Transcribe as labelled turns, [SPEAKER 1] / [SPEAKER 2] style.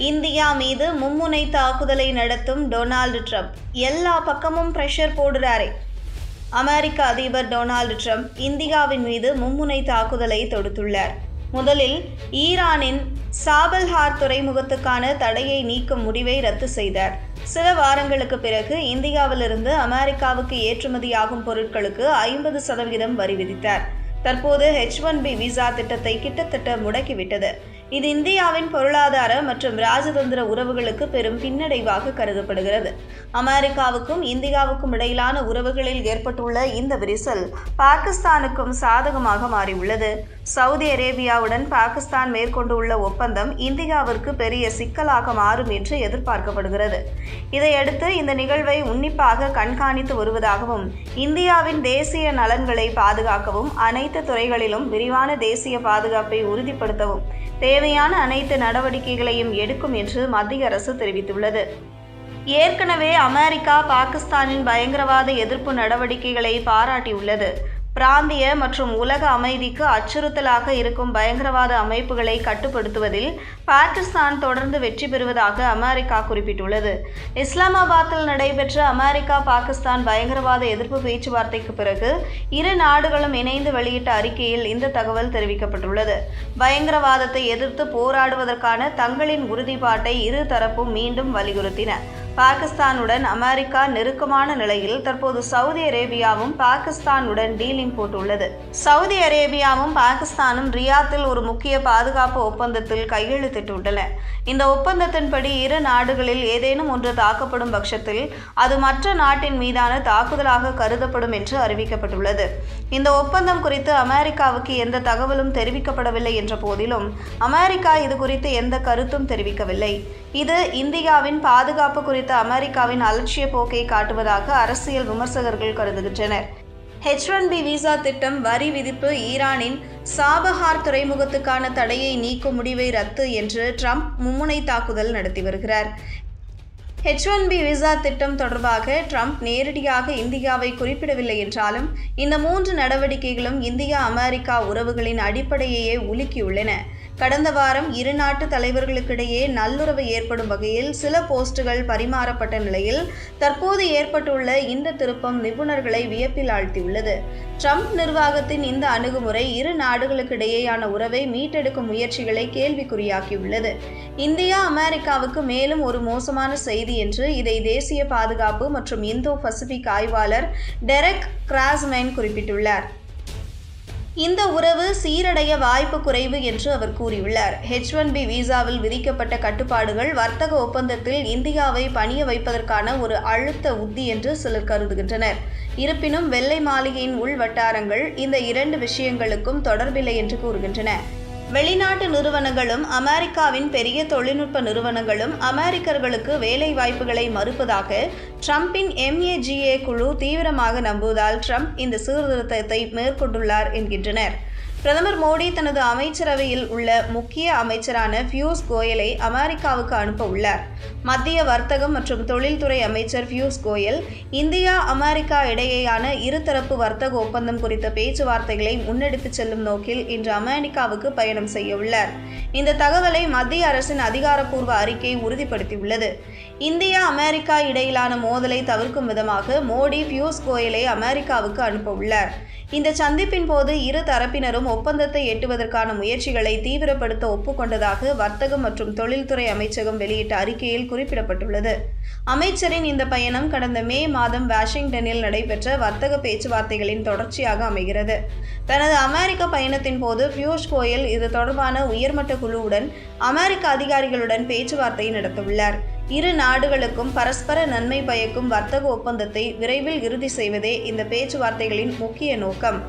[SPEAKER 1] India மீது மும்முனை தாக்குதலை நடத்தும் டொனால்டு ட்ரம்ப். எல்லா பக்கமும் ப்ரெஷர் போடுறாரே. அமெரிக்க அதிபர் டொனால்டு ட்ரம்ப் இந்தியாவின் மீது மும்முனை தாக்குதலை தொடுத்துள்ளார். முதலில் ஈரானின் சாபல்ஹார் துறைமுகத்துக்கான தடையை நீக்கும் முடிவை ரத்து செய்தார். சில வாரங்களுக்கு பிறகு இந்தியாவிலிருந்து அமெரிக்காவுக்கு ஏற்றுமதியாகும் பொருட்களுக்கு ஐம்பது சதவீதம் வரி விதித்தார். தற்போது ஹெச் ஒன் பி விசா திட்டத்தை கிட்டத்தட்ட முடக்கிவிட்டது. இது இந்தியாவின் பொருளாதார மற்றும் ராஜதந்திர உறவுகளுக்கு பெரும் பின்னடைவாக கருதப்படுகிறது. அமெரிக்காவுக்கும் இந்தியாவுக்கும் இடையிலான உறவுகளில் ஏற்பட்டுள்ள இந்த விரிசல் பாகிஸ்தானுக்கும் சாதகமாக மாறியுள்ளது. சவுதி அரேபியாவுடன் பாகிஸ்தான் மேற்கொண்டுள்ள ஒப்பந்தம் இந்தியாவிற்கு பெரிய சிக்கலாக மாறும் என்று எதிர்பார்க்கப்படுகிறது. இதையடுத்து இந்த நிகழ்வை உன்னிப்பாக கண்காணித்து வருவதாகவும் இந்தியாவின் தேசிய நலன்களை பாதுகாக்கவும் அனைத்து அனைத்து துறைகளிலும் விரிவான தேசிய பாதுகாப்பை உறுதிப்படுத்தவும் தேவையான அனைத்து நடவடிக்கைகளையும் எடுக்கும் என்று மத்திய அரசு தெரிவித்துள்ளது. ஏற்கனவே அமெரிக்கா பாகிஸ்தானின் பயங்கரவாத எதிர்ப்பு நடவடிக்கைகளை பாராட்டியுள்ளது. பிராந்திய மற்றும் உலக அமைதிக்கு அச்சுறுத்தலாக இருக்கும் பயங்கரவாத அமைப்புகளை கட்டுப்படுத்துவதில் பாகிஸ்தான் தொடர்ந்து வெற்றி பெறுவதாக அமெரிக்கா குறிப்பிட்டுள்ளது. இஸ்லாமாபாத்தில் நடைபெற்ற அமெரிக்கா பாகிஸ்தான் பயங்கரவாத எதிர்ப்பு பேச்சுவார்த்தைக்கு பிறகு இரு நாடுகளும் இணைந்து வெளியிட்ட அறிக்கையில் இந்த தகவல் தெரிவிக்கப்பட்டுள்ளது. பயங்கரவாதத்தை எதிர்த்து போராடுவதற்கான தங்களின் உறுதிப்பாட்டை இரு தரப்பும் மீண்டும் வலியுறுத்தின. பாகிஸ்தானுடன் அமெரிக்கா நெருக்கமான நிலையில் தற்போது சவுதி அரேபியாவும் பாகிஸ்தானுடன் டீலிங் போட்டுள்ளது. சவுதி அரேபியாவும் பாகிஸ்தானும் ரியாத்தில் ஒரு முக்கிய பாதுகாப்பு ஒப்பந்தத்தில் கையெழுத்திட்டுள்ளன. இந்த ஒப்பந்தத்தின்படி இரு நாடுகளில் ஏதேனும் ஒன்று தாக்கப்படும் பட்சத்தில் அது மற்ற நாட்டின் மீதான தாக்குதலாக கருதப்படும் என்று அறிவிக்கப்பட்டுள்ளது. இந்த ஒப்பந்தம் குறித்து அமெரிக்காவுக்கு எந்த தகவலும் தெரிவிக்கப்படவில்லை என்ற போதிலும் அமெரிக்கா இது குறித்து எந்த கருத்தும் தெரிவிக்கவில்லை. இது இந்தியாவின் பாதுகாப்பு குறித்த அமெரிக்காவின் அலட்சிய போக்கை காட்டுவதாக அரசியல் விமர்சகர்கள் கருதுகின்றனர். ஹெச் ஒன் பி விசா திட்டம் வரி விதிப்பு ஈரானின் சாபஹார் துறைமுகத்துக்கான தடையை நீக்கும் முடிவை ரத்து என்று ட்ரம்ப் மும்முனை தாக்குதல் நடத்தி வருகிறார். ஹெச் ஒன் பி விசா திட்டம் தொடர்பாக ட்ரம்ப் நேரடியாக இந்தியாவை குறிப்பிடவில்லை என்றாலும் இந்த மூன்று நடவடிக்கைகளும் இந்தியா அமெரிக்கா உறவுகளின் அடிப்படையையே உலுக்கியுள்ளன. கடந்த வாரம் இரு நாட்டு தலைவர்களுக்கிடையே நல்லுறவு ஏற்படும் வகையில் சில போஸ்டுகள் பரிமாறப்பட்ட நிலையில் தற்போது ஏற்பட்டுள்ள இந்த திருப்பம் நிபுணர்களை வியப்பில் ஆழ்த்தியுள்ளது. ட்ரம்ப் நிர்வாகத்தின் இந்த அணுகுமுறை இரு நாடுகளுக்கிடையேயான உறவை மீட்டெடுக்கும் முயற்சிகளை கேள்விக்குறியாக்கியுள்ளது. இந்தியா அமெரிக்காவுக்கு மேலும் ஒரு மோசமான செய்தி என்று இதை தேசிய பாதுகாப்பு மற்றும் இந்தோ பசிபிக் ஆய்வாளர் டெரெக் கிராஸ்மேன் குறிப்பிட்டுள்ளார். இந்த உறவு சீரடைய வாய்ப்பு குறைவு என்று அவர் கூறியுள்ளார். ஹெச் ஒன் பி விசாவில் விதிக்கப்பட்ட கட்டுப்பாடுகள் வர்த்தக ஒப்பந்தத்தில் இந்தியாவை பணிய வைப்பதற்கான ஒரு அழுத்த உத்தி என்று சிலர் கருதுகின்றனர். இருப்பினும் வெள்ளை மாளிகையின் உள் வட்டாரங்கள் இந்த இரண்டு விஷயங்களுக்கும் தொடர்பில்லை என்று கூறுகின்றன. வெளிநாட்டு நிறுவனங்களும் அமெரிக்காவின் பெரிய தொழில்நுட்ப நிறுவனங்களும் அமெரிக்கர்களுக்கு வேலை வாய்ப்புகளை மறுப்பதாக ட்ரம்பின் எம்ஏஜிஏ குழு தீவிரமாக நம்புவதால் ட்ரம்ப் இந்த சீர்திருத்தத்தை மேற்கொண்டுள்ளார் என்கின்றனர். பிரதமர் மோடி தனது அமைச்சரவையில் உள்ள முக்கிய அமைச்சரான பியூஷ் கோயலை அமெரிக்காவுக்கு அனுப்ப உள்ளார். மத்திய வர்த்தகம் மற்றும் தொழில்துறை அமைச்சர் பியூஷ் கோயல் இந்தியா அமெரிக்கா இடையேயான இருதரப்பு வர்த்தக ஒப்பந்தம் குறித்த பேச்சுவார்த்தைகளை முன்னெடுத்துச் செல்லும் நோக்கில் இன்று அமெரிக்காவுக்கு பயணம் செய்ய உள்ளார். இந்த தகவலை மத்திய அரசின் அதிகாரப்பூர்வ அறிக்கை உறுதிப்படுத்தியுள்ளது. இந்தியா அமெரிக்கா இடையிலான மோதலை தவிர்க்கும் விதமாக மோடி பியூஷ் கோயலை அமெரிக்காவுக்கு அனுப்ப உள்ளார். இந்த சந்திப்பின் போது இரு தரப்பினரும் ஒப்பந்தத்தை எட்டுவதற்கான முயற்சிகளை தீவிரப்படுத்த ஒப்புக்கொண்டதாக வர்த்தகம் மற்றும் தொழில்துறை அமைச்சகம் வெளியிட்ட அறிக்கையில் குறிப்பிடப்பட்டுள்ளது. அமைச்சரின் இந்த பயணம் கடந்த மே மாதம் வாஷிங்டனில் நடைபெற்ற வர்த்தக பேச்சுவார்த்தைகளின் தொடர்ச்சியாக அமைகிறது. தனது அமெரிக்க பயணத்தின் போது பியூஷ் கோயல் இது தொடர்பான உயர்மட்ட குழுவுடன் அமெரிக்க அதிகாரிகளுடன் பேச்சுவார்த்தை நடத்தவுள்ளார். இரு நாடுகளுக்கும் பரஸ்பர நன்மை பயக்கும் வர்த்தக ஒப்பந்தத்தை விரைவில் இறுதி செய்வதே இந்த பேச்சுவார்த்தைகளின் முக்கிய நோக்கம்.